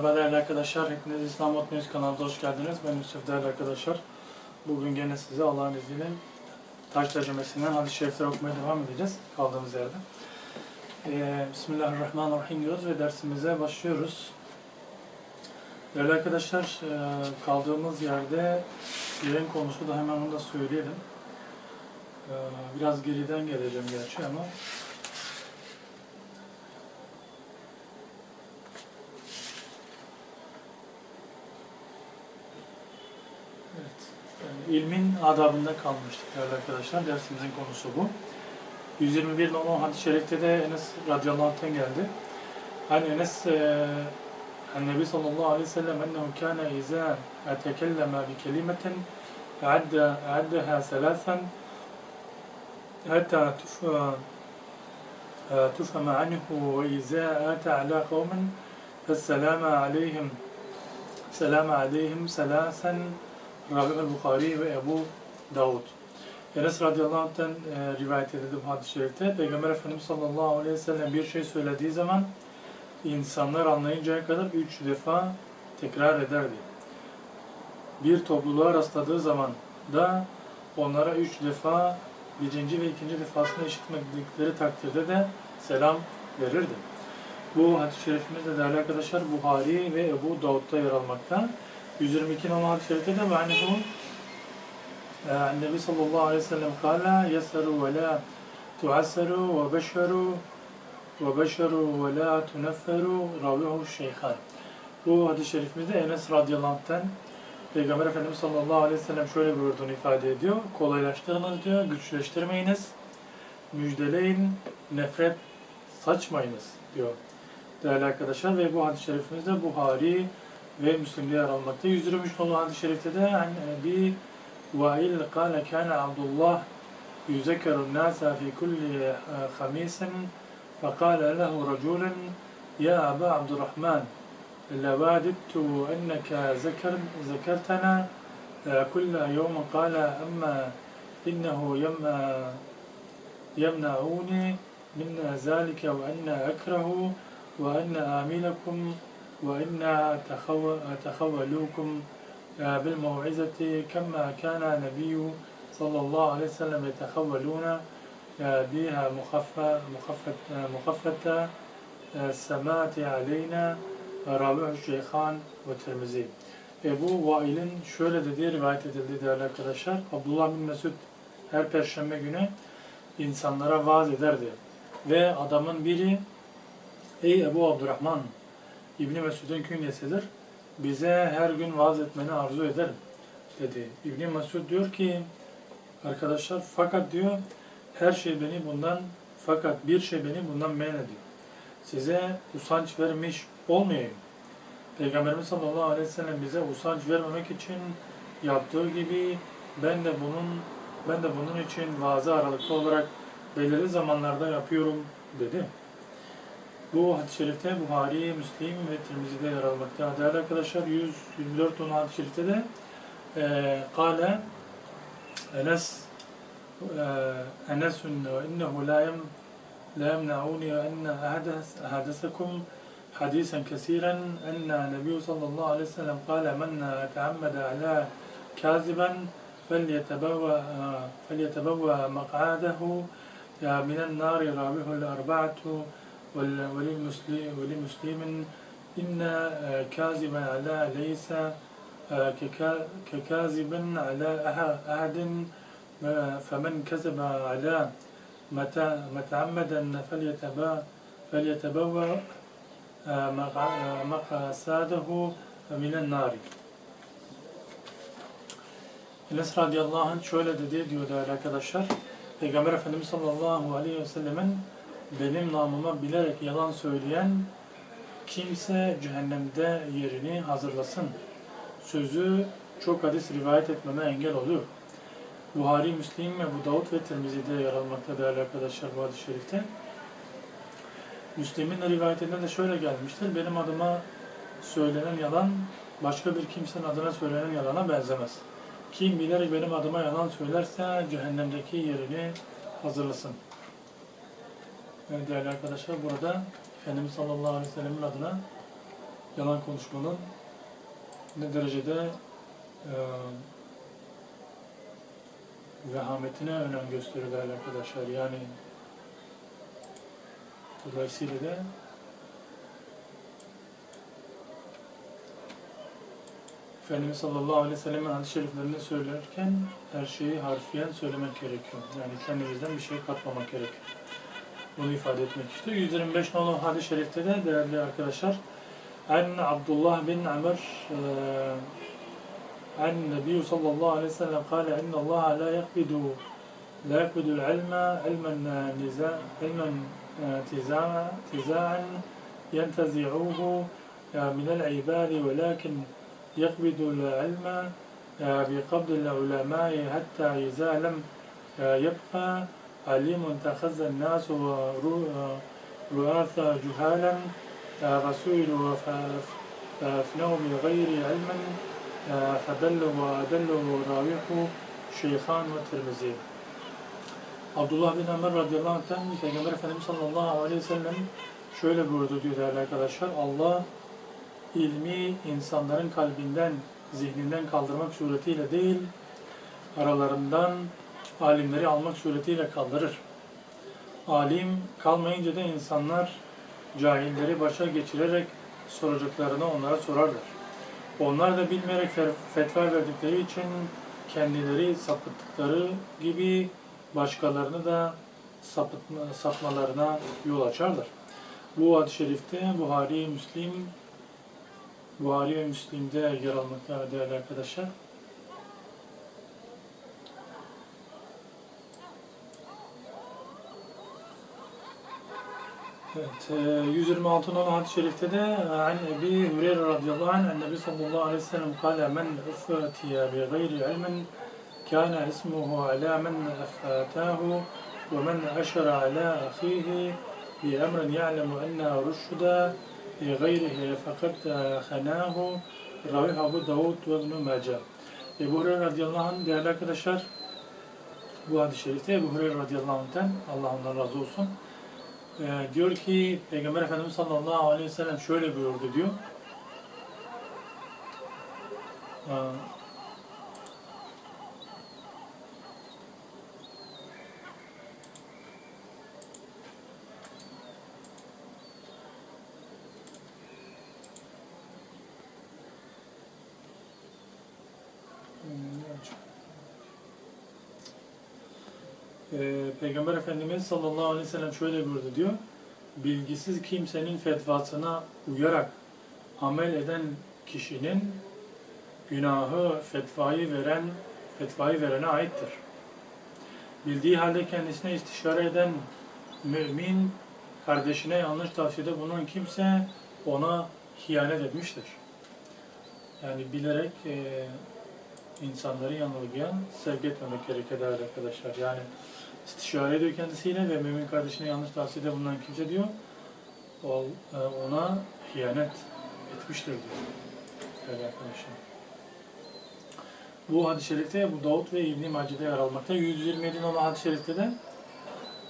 Merhaba değerli arkadaşlar, hepiniz İslam Mutlu News kanalımıza hoş geldiniz. Ben Yusuf değerli arkadaşlar. Bugün gene size Allah'ın izniyle Taş tercümesinden hadis-i şerifler okumaya devam edeceğiz kaldığımız yerde. Ee, Bismillahirrahmanirrahim diyoruz ve dersimize başlıyoruz. Değerli arkadaşlar, e, kaldığımız yerde yerin konusu da hemen onu da söyleyelim. Ee, Biraz geriden geleceğim gerçi ama Evet. Yani ilmin adabında kalmıştık değerli arkadaşlar. Dersimizin konusu bu. 121 nolu hadis-i şerifte de Enes radıyallahu anh'tan geldi. Hani Enes e, Nebi sallallahu aleyhi ve sellem ennehu kâne izâ etekelleme bi kelimetin e'addeha selâsen hatta tufheme anhu ve izâ ate alâ kavmin fesselâme aleyhim selâme aleyhim selâsen Rabi Bukhari ve Ebu Davud. Enes radıyallahu anh'tan e, rivayet edildi bu hadis-i şerifte. Peygamber Efendimiz sallallahu aleyhi ve sellem bir şey söylediği zaman insanlar anlayıncaya kadar üç defa tekrar ederdi. Bir topluluğa rastladığı zaman da onlara üç defa birinci ve ikinci defasını işitmedikleri takdirde de selam verirdi. Bu hadis-i şerifimiz de değerli arkadaşlar Buhari ve Ebu Davud'da yer almakta. 122 numaralı şerifte de annehu Nebi sallallahu aleyhi ve sellem kâle yeseru ve la tuasseru ve beşeru ve beşeru ve la tunefferu ravihu şeyhan. Bu hadis-i şerifimizde Enes radıyallahu anh'ten Peygamber Efendimiz sallallahu aleyhi ve sellem şöyle buyurduğunu ifade ediyor. Kolaylaştırınız diyor, güçleştirmeyiniz, müjdeleyin, nefret saçmayınız diyor. Değerli arkadaşlar ve bu hadis-i şerifimizde Buhari ve Müslim'de yer almakta. 123 nolu hadis-i şerifte de an bir Vail kâle kâne Abdullah yüzekerun nâsa fi kulli فقال له رجل يا أبا عبد الرحمن لوددت أنك ذكر ذكرتنا كل يوم قال أما إنه يم- يمنعوني من ذلك وأن أكره وأن آملكم وإن أتخو- أتخولوكم بالموعظة كما كان النبي صلى الله عليه وسلم يتخولون بها مخفة مخفة مخفة السماء علينا Rabi ve Tirmizi. Ebu Vail'in şöyle dediği rivayet edildi değerli arkadaşlar. Abdullah bin Mesud her perşembe günü insanlara vaaz ederdi. Ve adamın biri Ey Ebu Abdurrahman İbni Mesud'un künyesidir. Bize her gün vaaz etmeni arzu ederim dedi. İbni Mesud diyor ki arkadaşlar fakat diyor her şey beni bundan fakat bir şey beni bundan men ediyor. Size usanç vermiş olmayayım. Peygamberimiz sallallahu aleyhi ve sellem bize usanç vermemek için yaptığı gibi ben de bunun ben de bunun için vaazı aralıklı olarak belirli zamanlarda yapıyorum dedi. Bu hadis-i şerifte Buhari, Müslim ve Tirmizi'de yer almakta. Değerli arkadaşlar 124 numaralı hadis-i şerifte de e, Kale Enes e, ve innehu la yem لا يمنعوني أن أحدث أحدثكم حديثا كثيرا أن النبي صلى الله عليه وسلم قال من تعمد على كاذبا فليتبوأ فليتبوأ مقعده من النار رابح الأربعة وللمسلم إن كاذبا على ليس ككا- ككاذب على أح- أحد فمن كذب على متعمدا مقع- مقعساده من النار. Enes radıyallahu anh şöyle dedi diyor değerli arkadaşlar. Peygamber Efendimiz sallallahu aleyhi ve sellemin benim namıma bilerek yalan söyleyen kimse cehennemde yerini hazırlasın. Sözü çok hadis rivayet etmeme engel oluyor. Buhari, Müslim ve bu Davud ve Tirmizi'de yer almakta değerli arkadaşlar bu hadis-i şerifte. Müslim'in rivayetinde de şöyle gelmiştir. Benim adıma söylenen yalan başka bir kimsenin adına söylenen yalana benzemez. Kim bilerek benim adıma yalan söylerse cehennemdeki yerini hazırlasın. Değerli arkadaşlar burada Efendimiz sallallahu aleyhi ve sellemin adına yalan konuşmanın ne derecede e, vehametine önem gösterir değerli arkadaşlar. Yani dolayısıyla da Efendimiz sallallahu aleyhi ve sellem'in hadis-i şeriflerini söylerken her şeyi harfiyen söylemek gerekiyor. Yani kendimizden bir şey katmamak gerekiyor. Bunu ifade etmek istiyor. 125 nolu hadis-i şerifte de değerli arkadaşlar En Abdullah bin Amr En Nebi sallallahu aleyhi ve sellem kâle enne Allah la yakbidu la yakbidu ilme ilmen niza ilmen tiza'a tiza'an ينتزعوه من العباد ولكن يقبض العلم بقبض العلماء حتى إذا لم يبقى عليم اتخذ الناس رؤاث جهالا فسئلوا فأفنوا بغير علم فدلوا وأدلوا راويه şeyhan ve Tirmizi. Abdullah bin Ömer radıyallahu anh'tan Peygamber Efendimiz sallallahu aleyhi ve sellem şöyle buyurdu diyor değerli arkadaşlar. Allah ilmi insanların kalbinden, zihninden kaldırmak suretiyle değil, aralarından alimleri almak suretiyle kaldırır. Alim kalmayınca da insanlar cahilleri başa geçirerek soracaklarını onlara sorarlar. Onlar da bilmeyerek fetva verdikleri için kendileri sapıttıkları gibi başkalarını da sapıtma, sapmalarına yol açarlar. Bu hadis-i şerifte Buhari, Müslim, Buhari ve Müslim'de yer almakta değerli arkadaşlar. Evet, 126 numaralı hadis-i şerifte de an Ebi Hureyre radıyallahu anh Nebi sallallahu aleyhi ve sellem kâle men üffetiye bi gayri ilmin kâne ismuhu alâ men effetâhu ve men eşere alâ ahîhi bi emrin ya'lemu enna rüşşüde bi gayrihi fakat khanâhu Ravih Abu Davud ve İbn-i Mace. Ebu Hureyre radıyallahu anh değerli arkadaşlar bu hadis-i şerifte Ebu Hureyre radıyallahu anh'ten Allah ondan razı olsun ee, diyor ki Peygamber Efendimiz sallallahu aleyhi ve sellem şöyle buyurdu diyor. Ee, Ee, Peygamber Efendimiz sallallahu aleyhi ve sellem şöyle buyurdu diyor. Bilgisiz kimsenin fetvasına uyarak amel eden kişinin günahı fetvayı veren fetvayı verene aittir. Bildiği halde kendisine istişare eden mümin kardeşine yanlış tavsiyede bulunan kimse ona hiyanet etmiştir. Yani bilerek e, insanları yanılgıyan sevk etmemek gerekir değerli arkadaşlar. Yani istişare ediyor kendisiyle ve mümin kardeşine yanlış tavsiyede bulunan kimse diyor ona hiyanet etmiştir diyor. Değerli arkadaşlar. Bu hadis-i şerifte bu Davud ve İbn-i Mace'de yer almakta. 127 numaralı hadis-i şerifte de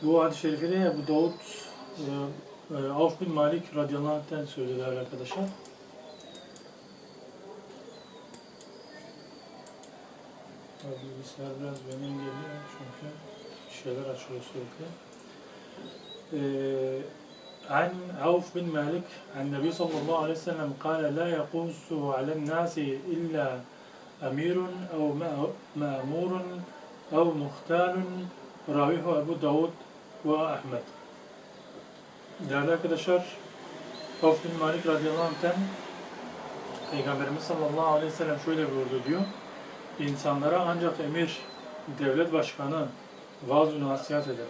bu hadis-i şerifte de bu Davud e, e, Avf bin Malik radıyallahu anh'ten söylüyor değerli arkadaşlar. Bilgisayar biraz benim geliyor çünkü şeyler açılıyor sürekli. Ee, عن عوف بن مالك عن النبي صلى الله عليه وسلم قال لا يقوس على الناس إلا أمير أو مأمور أو مختال راويه أبو داود وأحمد Değerli arkadaşlar, Avf bin Malik radıyallahu anh'ten Peygamberimiz sallallahu aleyhi ve sellem şöyle buyurdu diyor. İnsanlara ancak emir, devlet başkanı, vaaz-ı nasihat eder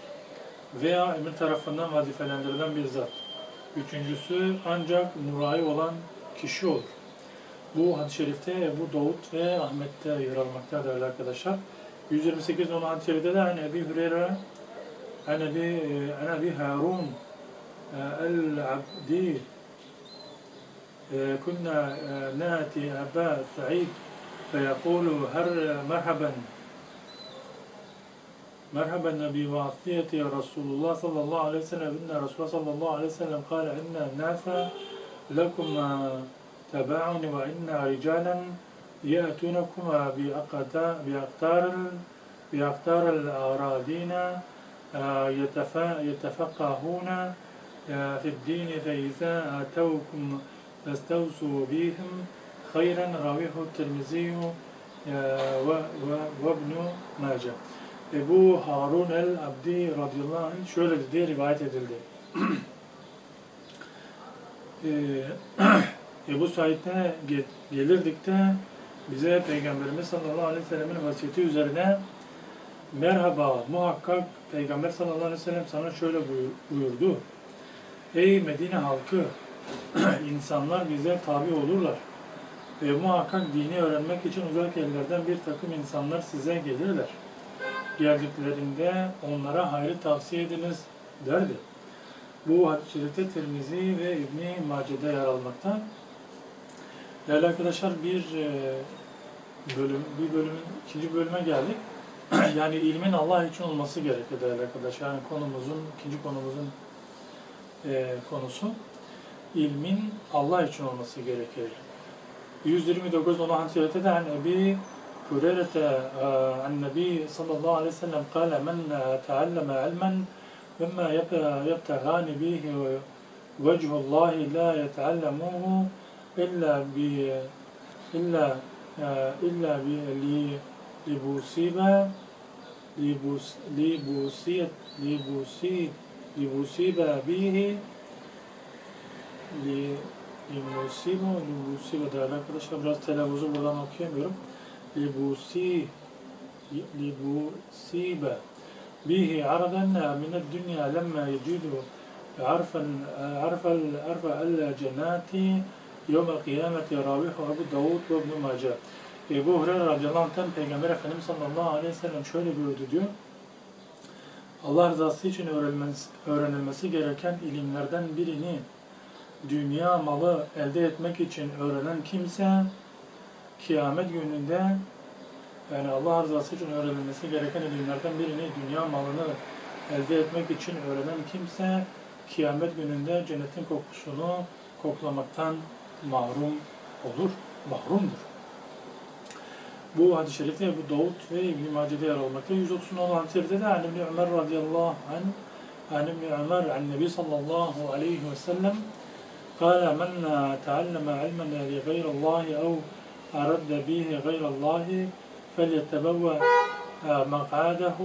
veya emir tarafından vazifelendirilen bir zat. Üçüncüsü ancak nurayı olan kişi olur. Bu hadis-i şerifte Ebu Davud ve Ahmet'te yer almakta arkadaşlar. 128 olan hadis-i şerifte de Ebu Ebi Hüreyre An Ebi, An Ebi Harun El-Abdi e, Kunna e, Nati Aba Sa'id فيقول هر مرحبا. مرحبا بوصية رسول الله صلى الله عليه وسلم. إن رسول الله صلى الله عليه وسلم قال إن الناس لكم تبعون وإن رجالا يأتونكم ال- بأقطار الأراضين يتفقهون آه، في الدين فإذا آتوكم فاستوصوا بهم. خيرا رواه الترمذي آه، و- و- وابن ماجه. Ebu Harun el-Abdi radıyallahu anh şöyle dediği rivayet edildi. Ee, Ebu Said'e ge- gelirdik de bize Peygamberimiz sallallahu aleyhi ve sellemin vasiyeti üzerine merhaba muhakkak Peygamber sallallahu aleyhi ve sellem sana şöyle buyur- buyurdu. Ey Medine halkı insanlar bize tabi olurlar. Ve muhakkak dini öğrenmek için uzak yerlerden bir takım insanlar size gelirler. Geldiklerinde onlara hayrı tavsiye ediniz derdi. Bu hadis-i şerifte Tirmizi ve İbni Mace'de yer almakta. Değerli arkadaşlar bir e, bölüm, bir bölümün ikinci bölüme geldik. yani ilmin Allah için olması gerekiyor değerli arkadaşlar. Yani konumuzun, ikinci konumuzun e, konusu ilmin Allah için olması gerekir. 129 وضعا سيرته عن أبي هريرة عن النبي صلى الله عليه وسلم قال من تعلم علما مما يبتغان به وجه الله لا يتعلموه إلا ب إلا إلا ب لبوسيبة لبوس لبوسية لبوسيب لبوسيب به li libusiba libusiba değerli arkadaşlar biraz telaffuzu buradan okuyamıyorum. Libusi libusiba به عرضا من الدنيا لما يجد عرفا عرف عرف الجنات يوم القيامة راويه أبو داود وابن ماجه Ebu Hureyre radıyallahu anh'tan Peygamber Efendimiz sallallahu aleyhi ve sellem şöyle buyurdu diyor. Allah rızası için öğrenilmesi, öğrenilmesi gereken ilimlerden birini dünya malı elde etmek için öğrenen kimse kıyamet gününde yani Allah rızası için öğrenilmesi gereken ilimlerden birini dünya malını elde etmek için öğrenen kimse kıyamet gününde cennetin kokusunu koklamaktan mahrum olur, mahrumdur. Bu hadis-i şerifte Ebu Davud ve İbn-i Mace'de yer almakta. 130 olan hadis-i şerifte de An İbni Ömer radıyallahu anh An İbni Ömer An Nebi sallallahu aleyhi ve sellem قال من تعلم علما لغير الله أو أرد به غير الله فَلْيَتَبَوَّ مَقْعَدَهُ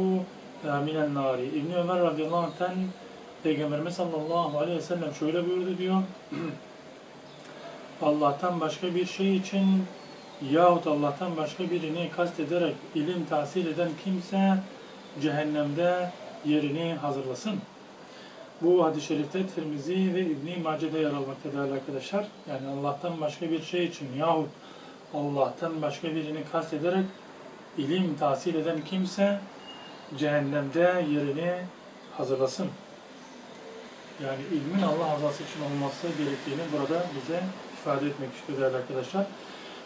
مِنَ النَّارِ İbn Ömer radıyallahu anh'tan Peygamberimiz sallallahu aleyhi ve sellem şöyle buyurdu diyor. Allah'tan başka bir şey için yahut Allah'tan başka birini kastederek ilim tahsil eden kimse cehennemde yerini hazırlasın. Bu hadis-i şerifte Tirmizi ve İbn-i Mace'de yer almakta arkadaşlar. Yani Allah'tan başka bir şey için yahut Allah'tan başka birini kastederek ilim tahsil eden kimse cehennemde yerini hazırlasın. Yani ilmin Allah rızası için olması gerektiğini burada bize ifade etmek istiyor arkadaşlar.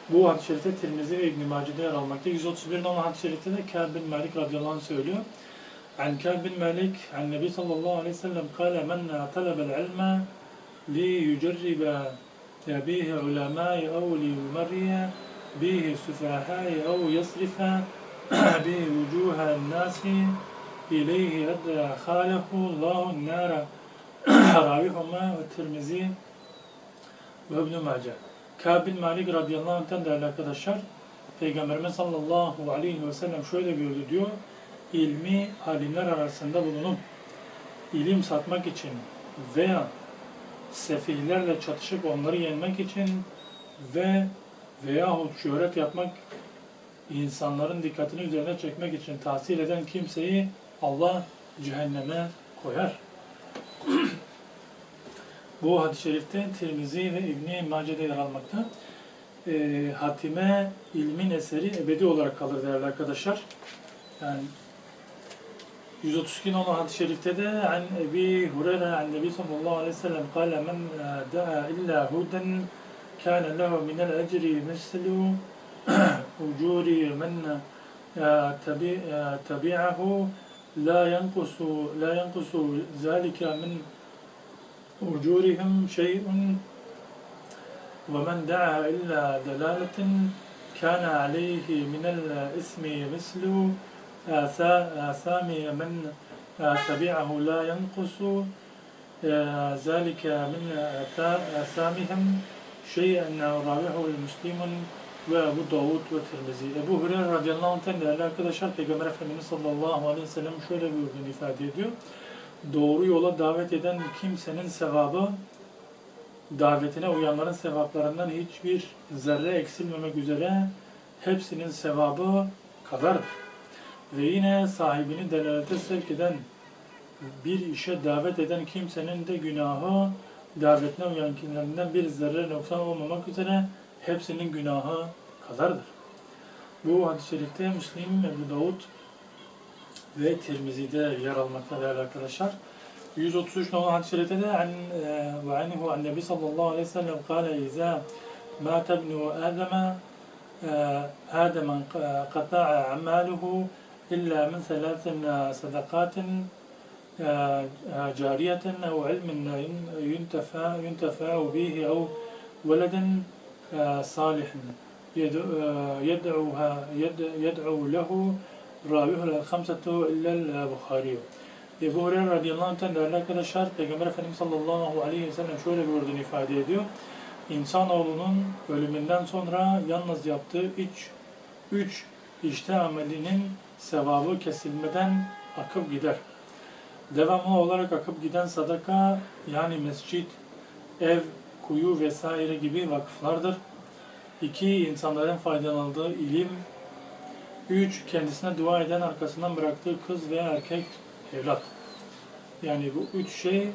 Bu hadis-i şerifte Tirmizi ve İbn-i Mace'de yer almakta. 131 numaralı hadis-i şerifte de Kâb bin Malik radıyallahu anh söylüyor. عن كعب بن مالك عن النبي صلى الله عليه وسلم قال من طلب العلم ليجرب به علماء أو ليمري به سفهاء أو يصرف به وجوه الناس إليه أدخله الله النار راويهما والترمذي ve İbn Mace. Kâb bin Malik radıyallahu anh'tan değerli arkadaşlar, Peygamberimiz sallallahu aleyhi ve sellem şöyle buyurdu diyor, ilmi alimler arasında bulunup ilim satmak için veya sefihlerle çatışıp onları yenmek için ve veyahut şöhret yapmak insanların dikkatini üzerine çekmek için tahsil eden kimseyi Allah cehenneme koyar. Bu hadis-i şerifte Tirmizi ve İbn-i Mace'de yer almakta. E, hatime ilmin eseri ebedi olarak kalır değerli arkadaşlar. Yani 132 نمرة حديث الشريف تدا عن أبي هريرة عن النبي صلى الله عليه وسلم قال من دعا إلا هدى كان له من الأجر مثل أجور من آه، آه، تبعه لا ينقص لا ينقص ذلك من أجورهم شيء. ومن دعا إلا دلالة كان عليه من الإثم مثل آثا- آثام من آه، تبعه لا ينقص آه، ذلك من آثا- آثامهم شيئا راويه المسلم ve Ebu Davud ve Tirmizi. Ebu Hureyre radıyallahu anh'ten değerli arkadaşlar Peygamber Efendimiz sallallahu aleyhi ve sellem şöyle buyurduğunu ifade ediyor. Doğru yola davet eden kimsenin sevabı davetine uyanların sevaplarından hiçbir zerre eksilmemek üzere hepsinin sevabı kadardır. Ve yine sahibini delalete sevk eden, bir işe davet eden kimsenin de günahı, davetine uyan kimlerinden bir zerre noksan olmamak üzere hepsinin günahı kadardır. Bu hadis-i şerifte Müslim, Ebu Davud ve Tirmizi'de yer almakta değerli arkadaşlar. 133 numaralı hadis-i şerifte de an, e, ve anhu an nebi sallallahu aleyhi ve sellem kâle izâ mâte ibnu âdeme e, âdemen e, qata'a amaluhu إلا من ثلاث صدقات جارية أو علم ينتفع, ينتفع به أو ولد صالح يدعوها يدعو له راويه الخمسة إلا البخاري Ebu Hureyre radıyallahu anh'ten değerli arkadaşlar Peygamber Efendimiz sallallahu aleyhi ve sellem şöyle buyurduğunu ifade ediyor. İnsanoğlunun ölümünden sonra yalnız yaptığı üç, üç işte amelinin sevabı kesilmeden akıp gider. Devamlı olarak akıp giden sadaka yani mescit, ev, kuyu vesaire gibi vakıflardır. İki, insanların faydalandığı ilim. Üç, kendisine dua eden arkasından bıraktığı kız veya erkek evlat. Yani bu üç şey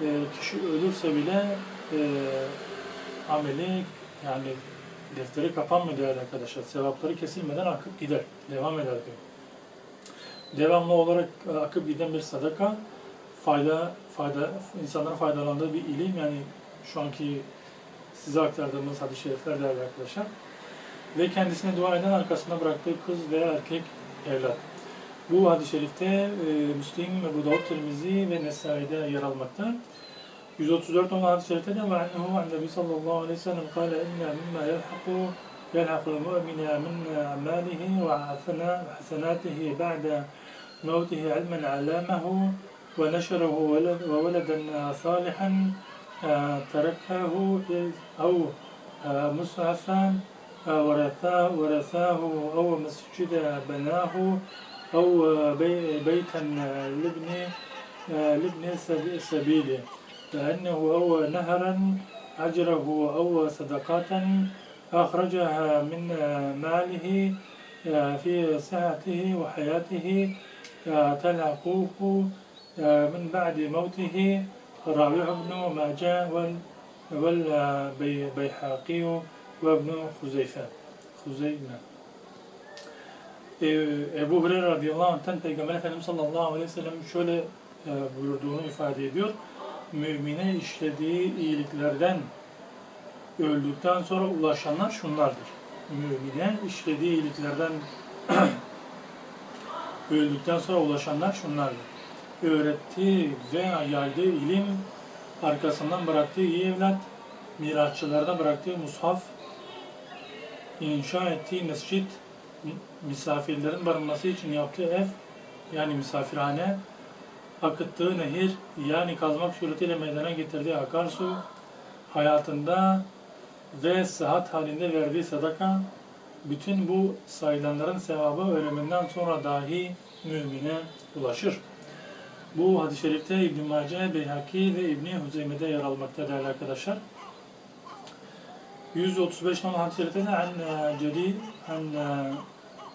e, kişi ölürse bile e, ameli yani defteri kapanmıyor değerli arkadaşlar. Sevapları kesilmeden akıp gider. Devam eder diyor. Devamlı olarak akıp giden bir sadaka fayda fayda insanların faydalandığı bir ilim yani şu anki size aktardığımız hadis-i şerifler değerli arkadaşlar. Ve kendisine dua eden arkasında bıraktığı kız veya erkek evlat. Bu hadis-i şerifte e, Müslim, Ebu Davud, Tirmizi ve Nesai'de yer almakta. 134 عن شركة مع أنه عن النبي صلى الله عليه وسلم قال إن مما يلحق يلحق المؤمن من أعماله وحسناته بعد موته علما علامه ونشره وولدا صالحا تركه أو مسعفا ورثاه أو مسجد بناه أو بيتا لابن لابن سبيله لأنه أوى نهرا أجره وأوى صدقات أخرجها من ماله آه، في صحته وحياته آه، تلاقوه آه، من بعد موته. رابع بن ماجا والبيحاقي وابن خزيفة. خزيمة. Ebu Hureyre radıyallahu anh'tan Peygamber Efendimiz sallallahu aleyhi ve sellem şöyle buyurduğunu ifade ediyor. Mümine işlediği iyiliklerden öldükten sonra ulaşanlar şunlardır. Mümine işlediği iyiliklerden öldükten sonra ulaşanlar şunlardır. Öğrettiği veya yaydığı ilim, arkasından bıraktığı iyi evlat, mirasçılarda bıraktığı mushaf, inşa ettiği mescit, misafirlerin barınması için yaptığı ev, yani misafirhane, akıttığı nehir, yani kazmak suretiyle meydana getirdiği akarsu, hayatında ve sıhhat halinde verdiği sadaka, bütün bu sayılanların sevabı ölümünden sonra dahi mümine ulaşır. Bu hadis-i şerifte İbn-i Mace, Beyhaki ve İbn-i Huzeyme'de yer almakta değerli arkadaşlar. 135 numaralı hadis-i şerifte de an Cerir, an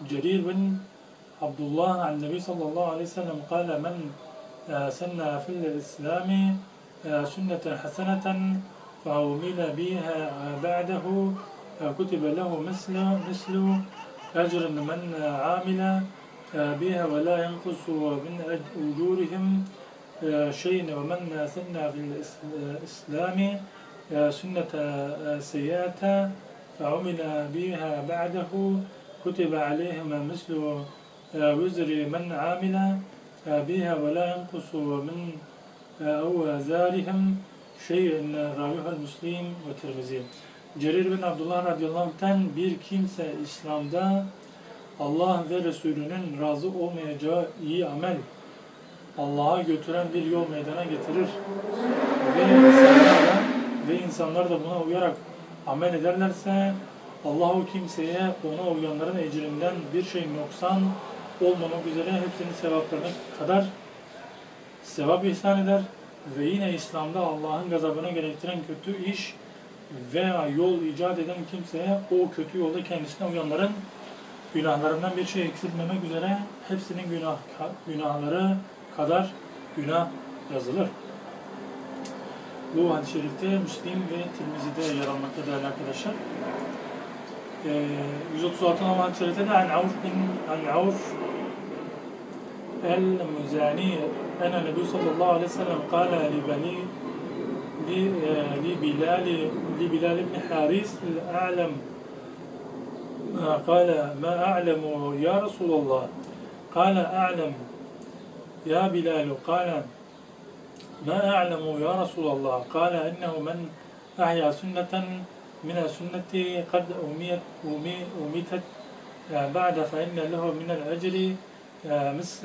Cerir bin Abdullah an Nebi sallallahu aleyhi ve sellem kâle men senna fil islami sünneten haseneten فعمل بها بعده كتب له مثل مثل أجر من عامل بها ولا ينقص من أجورهم شيء ومن سن في الإسلام سنة سيئة فعمل بها بعده كتب عليهم مثل وزر من عامل. بها ولا ينقص من أوزارهم şey Ravihal Müslim ve Tirmizi. Cerir bin Abdullah radıyallahu anh'ten bir kimse İslam'da Allah ve Resulünün razı olmayacağı iyi amel Allah'a götüren bir yol meydana getirir ve insanlar, ve insanlar da buna uyarak amel ederlerse Allah o kimseye ona uyanların ecrinden bir şey noksan olmamak üzere hepsinin sevaplarına kadar sevap ihsan eder ve yine İslam'da Allah'ın gazabını gerektiren kötü iş veya yol icat eden kimseye o kötü yolda kendisine uyanların günahlarından bir şey eksiltmemek üzere hepsinin günah, günahları kadar günah yazılır. Bu hadis-i şerifte Müslim ve Tirmizi'de yer almakta değerli arkadaşlar. Ee, 136 numaralı hadis-i şerifte de An Avf bin An Nebi sallallahu aleyhi ve sellem kâle li beni li, li Bilal li Bilal ibn Haris el-A'lem قال ما أعلم يا رسول الله؟ قال أعلم. يا بلال. قال ما أعلم يا رسول الله؟ قال إنه من أحيا سنة من السنة قد أميت أمي أميتت بعد فإن له من الأجر مثل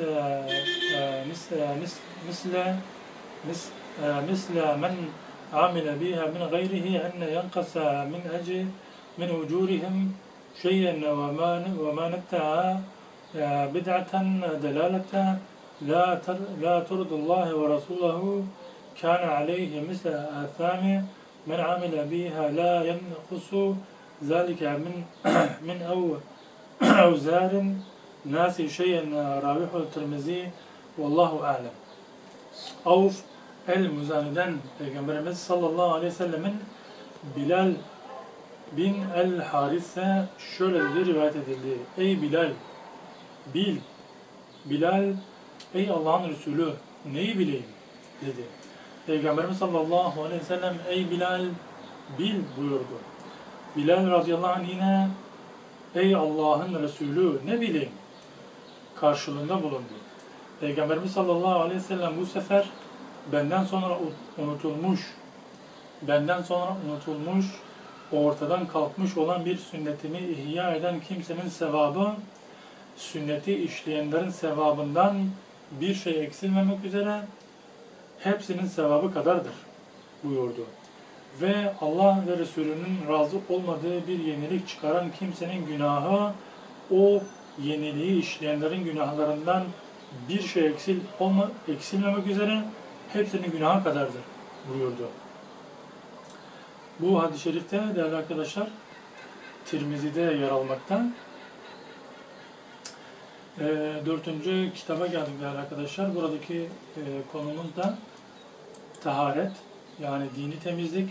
مثل مثل مثل من عمل بها من غيره أن ينقص من أجر من أجورهم شيئا وما وما نبتع بدعة دلالة لا لا ترضي الله ورسوله كان عليه مثل آثام من عمل بها لا ينقص ذلك من من أو أوزار nasi şeyen ravihu Tirmizi vallahu alem. Avf el-Muzani'den Peygamberimiz sallallahu aleyhi ve sellemin Bilal bin el-Haris'e şöyle dedi rivayet edildi. Ey Bilal, bil. Bilal, ey Allah'ın Resulü, neyi bileyim? dedi. Peygamberimiz sallallahu aleyhi ve sellem, ey Bilal, bil buyurdu. Bilal radıyallahu anh yine, ey Allah'ın Resulü, ne bileyim? Karşılığında bulundu. Peygamberimiz sallallahu aleyhi ve sellem bu sefer benden sonra unutulmuş, benden sonra unutulmuş, ortadan kalkmış olan bir sünnetimi ihya eden kimsenin sevabı, sünneti işleyenlerin sevabından bir şey eksilmemek üzere hepsinin sevabı kadardır buyurdu. Ve Allah ve Resulünün razı olmadığı bir yenilik çıkaran kimsenin günahı o yeniliği işleyenlerin günahlarından bir şey eksil olma, eksilmemek üzere hepsinin günahı kadardır buyurdu. Bu hadis-i şerifte değerli arkadaşlar Tirmizi'de yer almakta. E, dördüncü kitaba geldik değerli arkadaşlar. Buradaki e, konumuz da taharet yani dini temizlik.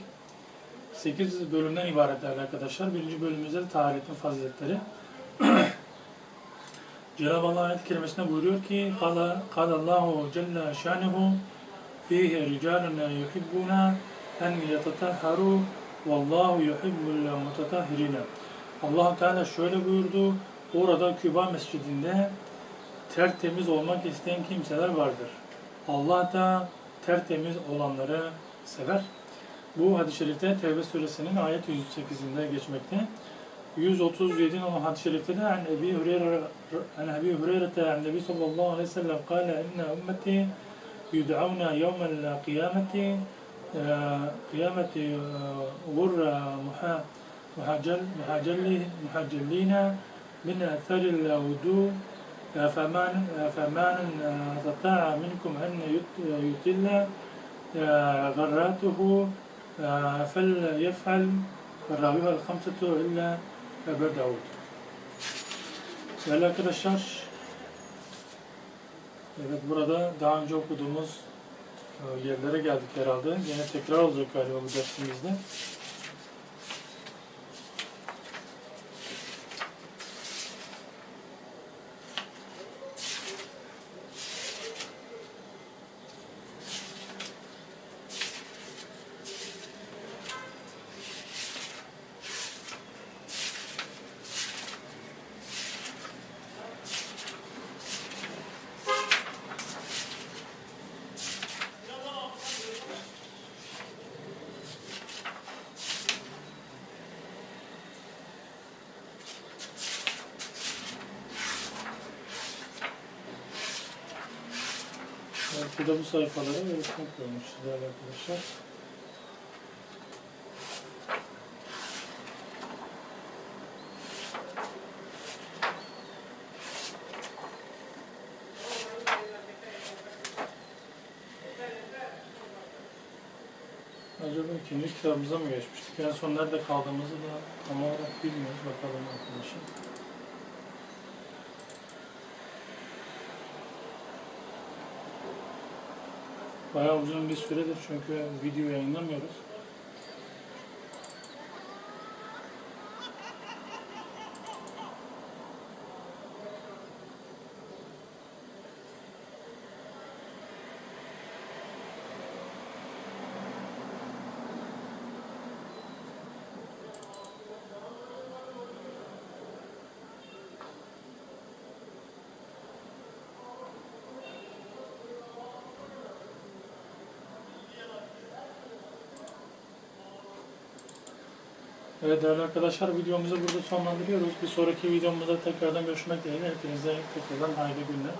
8 bölümden ibaret değerli arkadaşlar. Birinci bölümümüzde de taharetin faziletleri. Cenab-ı Allah ayet-i kerimesinde buyuruyor ki Allahu Celle şanehu fihi ricalun la yuhibbuna en yetetahharu vallahu yuhibbul mutatahhirine allah Teala şöyle buyurdu Orada Küba mescidinde tertemiz olmak isteyen kimseler vardır. Allah da tertemiz olanları sever. Bu hadis-i şerifte Tevbe suresinin ayet 108'inde geçmekte. 137 olan hadis-i şerifte de an Ebi Hureyre an Ebi Hureyre an Nebi sallallahu aleyhi ve sellem kâle inne ümmeti yud'avna yevmel kıyameti قيامة غر محجل محجلين من أثر الوضوء فمن فمن استطاع منكم أن يطل غراته فليفعل الراوية الخمسة إلا Ömer Davut. Değerli arkadaşlar, evet burada daha önce okuduğumuz e, yerlere geldik herhalde. Yine tekrar olacak galiba bu dersimizde. De bu sayfaları öğretmek görmüş değerli arkadaşlar. Acaba ikinci kitabımıza mı geçmiştik? En son nerede kaldığımızı da tam olarak bilmiyoruz. Bakalım arkadaşlar. Bayağı uzun bir süredir çünkü video yayınlamıyoruz. Evet değerli arkadaşlar videomuzu burada sonlandırıyoruz. Bir sonraki videomuzda tekrardan görüşmek dileğiyle. Hepinize tekrardan hayırlı günler.